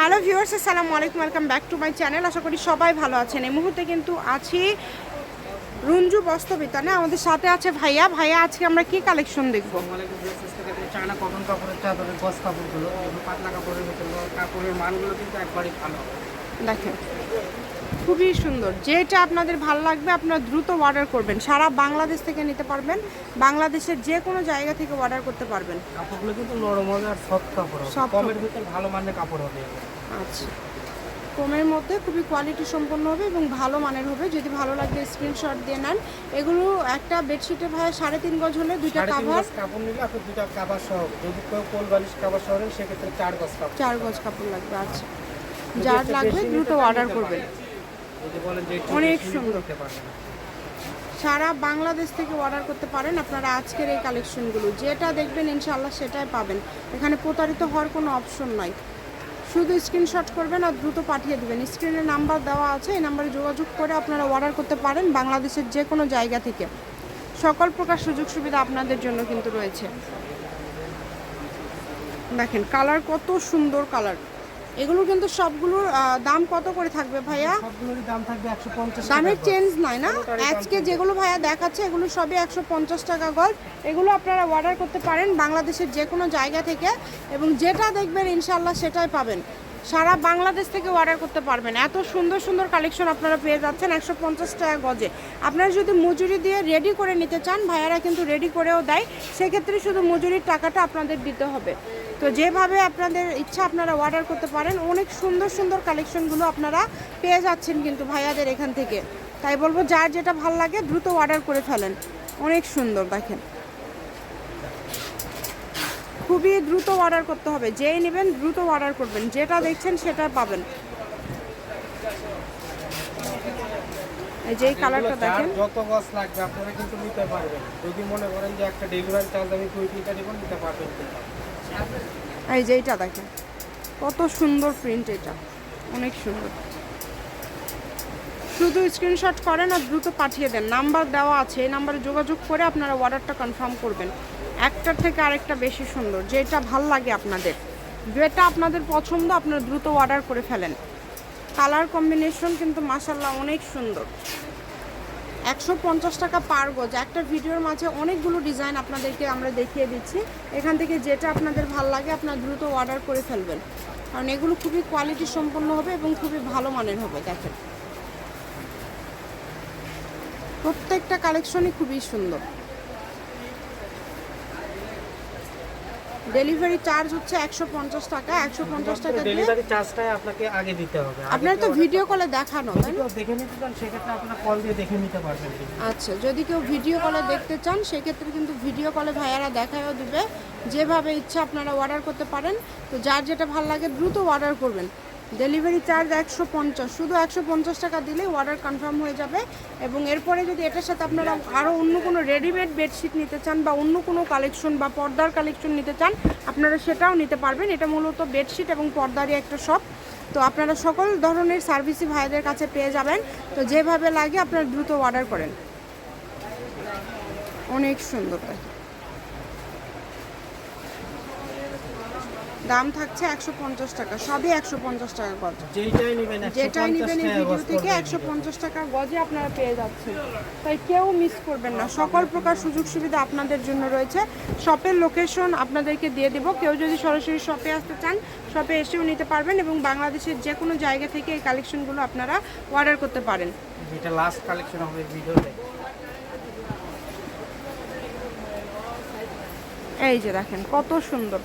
Hello viewers, আসসালামু আলাইকুম, welcome back to my channel. আশা করি সবাই ভালো আছেন। এই মুহূর্তে কিন্তু আছি রঞ্জু বস্ত্রবিতানে। আমাদের সাথে আছে ভাইয়া। ভাইয়া, আজকে আমরা কি কালেকশন দেখব? চায়না কটন কাপড়ের চাদরের কাপড়গুলো পাতলা কাপড়ের কাপড়ের মানগুলো কিন্তু একবারই ভালো। দেখেন খুবই সুন্দর। যেটা আপনাদের ভালো লাগবে আপনারা দ্রুত অর্ডার করবেন। সারা বাংলাদেশ থেকে নিতে পারবেন। বাংলাদেশের যে কোনো জায়গা থেকে অর্ডার করতে পারবেন। কাপড়গুলো কিন্তু নরম হবে আর সফট কাপড় কমের ভিতরে ভালো মানের কাপড় হবে। আচ্ছা। কমের মধ্যে খুবই কোয়ালিটি সম্পন্ন হবে এবং ভালো মানের হবে। যদি ভালো লাগে স্ক্রিনশট দিয়ে নেন। এগুলো একটা বেডশিটে ভাই সাড়ে তিন গজ হলে দুইটা কাভার কাপড় নিলে আপনি দুটা কাভার সহ যদি কেউ কোল বালিশ কাবার সহ সেক্ষেত্রে চার গজ কাপড়। চার গজ কাপড় লাগবে আচ্ছা। যার লাগবে দ্রুত অর্ডার করবেন অনেক সুন্দর। সারা বাংলাদেশ থেকে অর্ডার করতে পারেন আপনারা আজকের এই কালেকশনগুলো যেটা দেখবেন ইনশাল্লাহ সেটাই পাবেন। এখানে প্রতারিত হওয়ার কোনো অপশন নাই। শুধু স্ক্রিনশট করবেন আর দ্রুত পাঠিয়ে দেবেন। স্ক্রিনে নাম্বার দেওয়া আছে, এই নাম্বারে যোগাযোগ করে আপনারা অর্ডার করতে পারেন বাংলাদেশের যে কোনো জায়গা থেকে। সকল প্রকার সুযোগ সুবিধা আপনাদের জন্য কিন্তু রয়েছে। দেখেন কালার কত সুন্দর কালার এগুলো কিন্তু সবগুলোর দাম কত করে থাকবে ভাইয়া? দাম থাকবে একশো পঞ্চাশ দামের চেঞ্জ নাই না? আজকে যেগুলো ভাইয়া দেখাচ্ছে এগুলো সবই একশো পঞ্চাশ টাকা গজ এগুলো আপনারা অর্ডার করতে পারেন বাংলাদেশের যে কোনো জায়গা থেকে এবং যেটা দেখবেন ইনশাল্লাহ সেটাই পাবেন। সারা বাংলাদেশ থেকে অর্ডার করতে পারবেন। এত সুন্দর সুন্দর কালেকশন আপনারা পেয়ে যাচ্ছেন একশো পঞ্চাশ টাকা গজে আপনারা যদি মজুরি দিয়ে রেডি করে নিতে চান ভাইয়ারা কিন্তু রেডি করেও দেয়। সেক্ষেত্রে শুধু মজুরির টাকাটা আপনাদের দিতে হবে। তো যেভাবে আপনাদের ইচ্ছা আপনারা অর্ডার করতে পারেন অনেক সুন্দর সুন্দর কালেকশনগুলো আপনারা পেয়ে যাচ্ছেন কিন্তু ভাইয়াদের এখান থেকে। তাই বলব যার যেটা ভালো লাগে দ্রুত অর্ডার করে ফেলেন। অনেক সুন্দর দেখেন। খুবই দ্রুত অর্ডার করতে হবে। যেই নেবেন দ্রুত অর্ডার করবেন। যেটা দেখছেন সেটা পাবেন। এই যে কালারটা দেখেন। যত গজ লাগবে আপনারা কিন্তু নিতে পারবেন। যদি মনে করেন যে একটা ডেলিভারি চার্জ আমি নিতে দিব নিতে পারবেন এই যে এইটা দেখেন, কত সুন্দর প্রিন্ট এটা, অনেক সুন্দর। শুধু স্ক্রিনশট করেন আর দ্রুত পাঠিয়ে দেন। নাম্বার দেওয়া আছে, এই নাম্বারে যোগাযোগ করে আপনারা অর্ডারটা কনফার্ম করবেন। একটার থেকে আরেকটা বেশি সুন্দর, যেটা ভালো লাগে আপনাদের। যেটা আপনাদের পছন্দ, আপনারা দ্রুত অর্ডার করে ফেলেন। কালার কম্বিনেশন কিন্তু মাসাল্লাহ অনেক সুন্দর। একশো পঞ্চাশ টাকা পার গজ একটা ভিডিওর মাঝে অনেকগুলো ডিজাইন আপনাদেরকে আমরা দেখিয়ে দিচ্ছি। এখান থেকে যেটা আপনাদের ভালো লাগে, আপনারা দ্রুত অর্ডার করে ফেলবেন। কারণ এগুলো খুবই কোয়ালিটি সম্পন্ন হবে এবং খুবই ভালো মানের হবে, দেখেন। প্রত্যেকটা কালেকশনই খুবই সুন্দর। ডেলিভারি চার্জ হচ্ছে একশো পঞ্চাশ টাকা একশো পঞ্চাশ টাকা ডেলিভারি চার্জটাই আপনাকে আগে দিতে হবে। আপনার তো ভিডিও কলে দেখানো তাই না? দেখে নিতে চান সেক্ষেত্রে আপনার কল দিয়ে দেখে নিতে পারবেন আচ্ছা যদি কেউ ভিডিও কলে দেখতে চান সেক্ষেত্রে কিন্তু ভিডিও কলে ভাইয়ারা দেখায়ও দিবে। যেভাবে ইচ্ছা আপনারা অর্ডার করতে পারেন। তো যার যেটা ভালো লাগে দ্রুত অর্ডার করবেন। ডেলিভারি চার্জ একশো পঞ্চাশ। শুধু একশো পঞ্চাশ টাকা দিলেই অর্ডার কনফার্ম হয়ে যাবে এবং এরপরে যদি এটার সাথে আপনারা আরও অন্য কোনো রেডিমেড বেডশিট নিতে চান বা অন্য কোনো কালেকশন বা পর্দার কালেকশন নিতে চান, আপনারা সেটাও নিতে পারবেন। এটা মূলত বেডশিট এবং পর্দারই একটা শপ তো আপনারা সকল ধরনের সার্ভিসই ভাইদের কাছে পেয়ে যাবেন। তো যেভাবে লাগে আপনারা দ্রুত অর্ডার করেন। অনেক সুন্দর। দাম থাকছে একশো পঞ্চাশ টাকা সবই একশো পঞ্চাশ টাকা গজ। নেবেন যেটাই নেবেন এই 150 ভিডিও থেকে একশো পঞ্চাশ টাকা গজে আপনারা পেয়ে যাচ্ছেন। তাই কেউ মিস করবেন না। সকল প্রকার সুযোগ সুবিধা আপনাদের জন্য রয়েছে। শপের লোকেশন আপনাদেরকে দিয়ে দেব। কেউ যদি সরাসরি শপে আসতে চান শপে এসেও নিতে পারবেন এবং বাংলাদেশের যে কোনো জায়গা থেকে এই কালেকশনগুলো আপনারা অর্ডার করতে পারেন। যেটা লাস্ট কালেকশন হবে ভিডিওতে। এই যে দেখেন কত সুন্দর।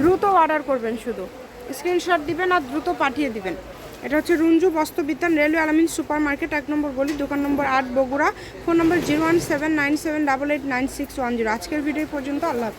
দ্রুত অর্ডার করবেন শুধু। স্ক্রিনশট দিবেন আর দ্রুত পাঠিয়ে দিবেন। এটা হচ্ছে Runju বস্ত্রবিতান railway Alamin super market এক নম্বর বলি দোকান নম্বর আট, বগুড়া। ফোন নম্বর zero one seven nine seven double eight nine six one zero আজকের ভিডিও পর্যন্ত, আল্লাহ।